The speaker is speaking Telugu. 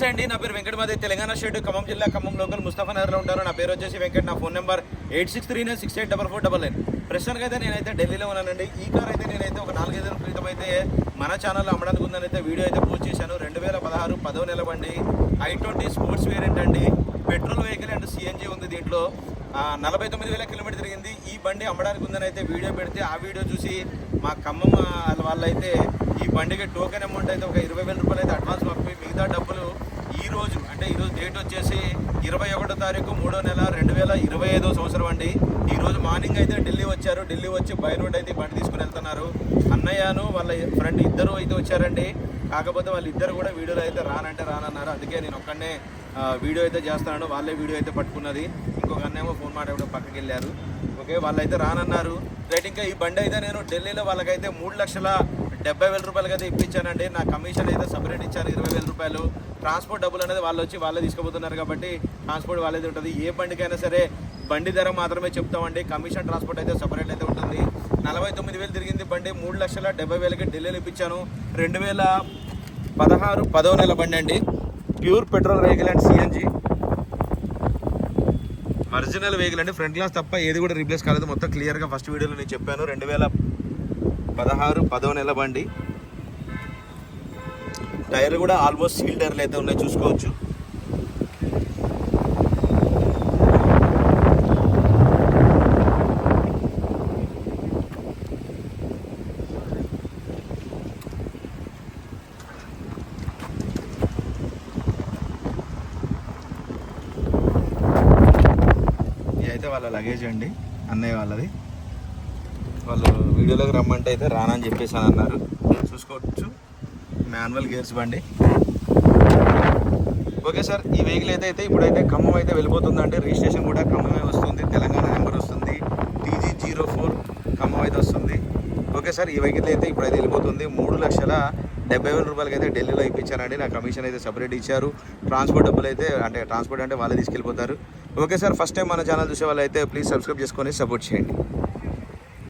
నమస్తే అండి. నా పేరు వెంకటమాదే తెలంగాణ స్టేట్ ఖమ్మం జిల్లా ఖమ్మం లోకల్ ముస్తఫానగర్లో ఉంటారు. నా పేరు వచ్చేసి వెంకట. నా phone number eight six three nine six eight double four double nine ప్రస్తుతానికి అయితే నేనైతే ఢిల్లీలో ఉన్నానండి. ఈ కార్ అయితే నేనైతే ఒక నాలుగైదు క్రితం అయితే మన ఛానల్లో అమ్మడానికి ఉందని అయితే వీడియో అయితే పోస్ట్ చేశాను. రెండు వేల పదహారు పదో నెల బండి ఐ ట్వంటీ స్పోర్ట్స్ వేరియంట్ అండి. పెట్రోల్ వెహికల్ అండ్ సిఎన్జీ ఉంది దీంట్లో. నలభై తొమ్మిది వేల కిలోమీటర్ తిరిగింది. ఈ బండి అమ్మడానికి ఉందని అయితే వీడియో పెడితే ఆ వీడియో చూసి మా ఖమ్మం వాళ్ళ వాళ్ళైతే ఈ బండికి టోకెన్ అమౌంట్ అయితే ఒక ఇరవై వేల రూపాయలు అయితే అడ్వాన్స్ పంపి మిగతా డబ్బులు డేట్ వచ్చేసి ఇరవై ఒకటో తారీఖు మూడో నెల రెండు వేల ఇరవై ఐదో సంవత్సరం అండి. ఈ రోజు మార్నింగ్ అయితే ఢిల్లీ వచ్చారు. ఢిల్లీ వచ్చి బై రోడ్ అయితే బండి తీసుకుని వెళ్తున్నారు. అన్నయ్యను వాళ్ళ ఫ్రెండ్ ఇద్దరు అయితే వచ్చారండి. కాకపోతే వాళ్ళు ఇద్దరు కూడా వీడియోలో అయితే రానంటే రానన్నారు. అందుకే నేను ఒక్కడనే వీడియో అయితే చేస్తున్నాను. వాళ్ళే వీడియో అయితే పట్టుకున్నది. ఇంకొక అన్నేమో ఫోన్ మాట్లాడడం పక్కకి వెళ్ళారు. ఓకే వాళ్ళైతే రానన్నారు. రైట్ ఇంకా ఈ బండి అయితే నేను ఢిల్లీలో వాళ్ళకైతే మూడు లక్షల డెబ్బై వేల రూపాయలకి అయితే ఇప్పించానండి. నా కమిషన్ అయితే సపరేట్ ఇచ్చారు ఇరవై వేల రూపాయలు. ట్రాన్స్పోర్ట్ డబ్బులు అనేది వాళ్ళు వచ్చి వాళ్ళే తీసుకుపోతున్నారు కాబట్టి ట్రాన్స్పోర్ట్ వాళ్ళది ఉంటుంది. ఏ బండికైనా సరే బండి ధర మాత్రమే చెప్తామండి. కమిషన్ ట్రాన్స్పోర్ట్ అయితే సపరేట్ అయితే ఉంటుంది. నలభై తొమ్మిది వేలు తిరిగింది బండి. మూడు లక్షల డెబ్బై వేలకి ఢిల్లీలో ఇప్పించాను. రెండు వేల పదహారు పదో నెల బండి అండి. Pure petrol vehicle and CNG original vehicle అండి. ఫ్రంట్ గ్లాస్ తప్ప ఏది కూడా రీప్లేస్ కాలేదు. మొత్తం క్లియర్గా ఫస్ట్ వీడియోలో నేను చెప్పాను. రెండు వేల పదహారు పదో నెల బండి. టైర్లు కూడా ఆల్మోస్ట్ సీల్ టైర్లు అయితే ఉన్నాయి చూసుకోవచ్చు. అయితే వాళ్ళ లగేజ్ అండి అన్నయ్య వాళ్ళది. వాళ్ళు వీడియోలోకి రమ్మంటే అయితే రానని చెప్పేసి అని అన్నారు. చూసుకోవచ్చు. మాన్యువల్ గేర్స్ బండి. ఓకే సార్ ఈ వెహికల్ అయితే అయితే ఇప్పుడైతే ఖమ్మం అయితే వెళ్ళిపోతుందండి రిజిస్ట్రేషన్ కూడా ఖమ్మమే వస్తుంది. తెలంగాణ నెంబర్ వస్తుంది. టీజీ జీరో ఫోర్ ఖమ్మం అయితే వస్తుంది. ఓకే సార్ ఈ వెహికల్ అయితే ఇప్పుడైతే వెళ్ళిపోతుంది. మూడు లక్షల డెబ్బై వేల రూపాయలకి అయితే ఢిల్లీలో ఇప్పించారండి. నా కమిషన్ అయితే సపరేట్ ఇచ్చారు. ట్రాన్స్పోర్ట్ డబ్బులు అయితే అంటే ట్రాన్స్పోర్ట్ అంటే వాళ్ళే తీసుకెళ్ళిపోతారు. ఓకే సార్ ఫస్ట్ టైం మన ఛానల్ చూసే వాళ్ళు అయితే ప్లీజ్ సబ్స్క్రైబ్ చేసుకొని సపోర్ట్ చేయండి.